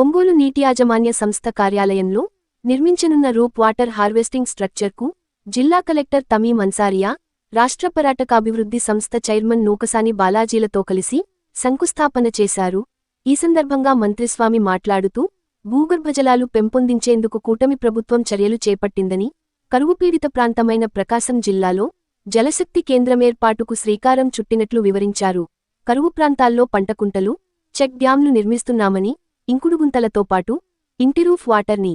ఒంగోలు నీటి యాజమాన్య సంస్థ కార్యాలయంలో నిర్మించనున్న రూప్ వాటర్ హార్వెస్టింగ్ స్ట్రక్చర్కు జిల్లా కలెక్టర్ తమీం అన్సారియా రాష్ట్ర పర్యాటకాభివృద్ధి సంస్థ చైర్మన్ నూకసాని బాలాజీలతో కలిసి శంకుస్థాపన చేశారు. ఈ సందర్భంగా మంత్రిస్వామి మాట్లాడుతూ భూగర్భజలాలు పెంపొందించేందుకు కూటమి ప్రభుత్వం చర్యలు చేపట్టిందని కరువుపీడిత ప్రాంతమైన ప్రకాశం జిల్లాలో జలశక్తి కేంద్రమేర్పాటుకు శ్రీకారం చుట్టినట్లు వివరించారు. కరువు ప్రాంతాల్లో పంటకుంటలు చెక్ డ్యాంలు నిర్మిస్తున్నామని ఇంకుడుగుంతలతో పాటు ఇంటిరూఫ్ వాటర్ని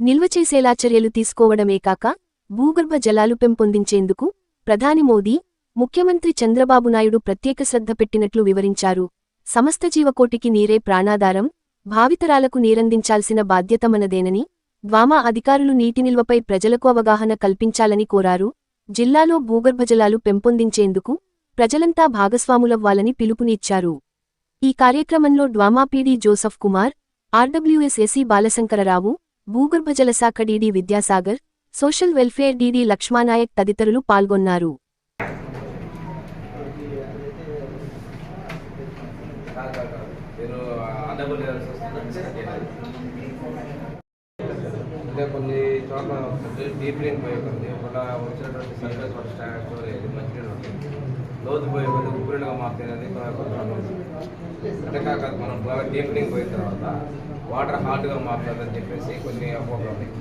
నిల్వ చేసేలా చర్యలు తీసుకోవడమే కాక భూగర్భ జలాలు పెంపొందించేందుకు ప్రధాని మోదీ ముఖ్యమంత్రి చంద్రబాబు నాయుడు ప్రత్యేక శ్రద్ధ పెట్టినట్లు వివరించారు. సమస్త జీవకోటికి నీరే ప్రాణాధారం భావితరాలకు నీరందించాల్సిన బాధ్యత మనదేనని ద్వామా అధికారులు నీటి నిల్వపై ప్రజలకు అవగాహన కల్పించాలని కోరారు. జిల్లాలో భూగర్భజలాలు పెంపొందించేందుకు ప్రజలంతా భాగస్వాములవ్వాలని పిలుపునిచ్చారు. ఈ కార్యక్రమంలో DWMA PD Joseph Kumar RWS AC Balashankararao భూగర్భ జలశాఖ DD Vidyasagar social welfare DD Lakshmanayak తదితరులు పాల్గొన్నారు. మీరు అన్నబుల్ వస్తుంది అంటే కొన్ని చోట్ల డీప్ లీన్ పోయి ఉంది వచ్చినటువంటి సర్ఫేస్ వాటర్ స్టాండ్ స్టోరేజ్ మంచినీళ్ళు ఉంటుంది. లోతు పోయే కొద్ది ఉప్పుడుగా మారుతుంది అంటే కాక మనం బాగా డీప్ లీన్ పోయిన తర్వాత వాటర్ హార్డ్గా మారుతుందని చెప్పేసి కొన్ని అపోహలు ఉన్నాయి.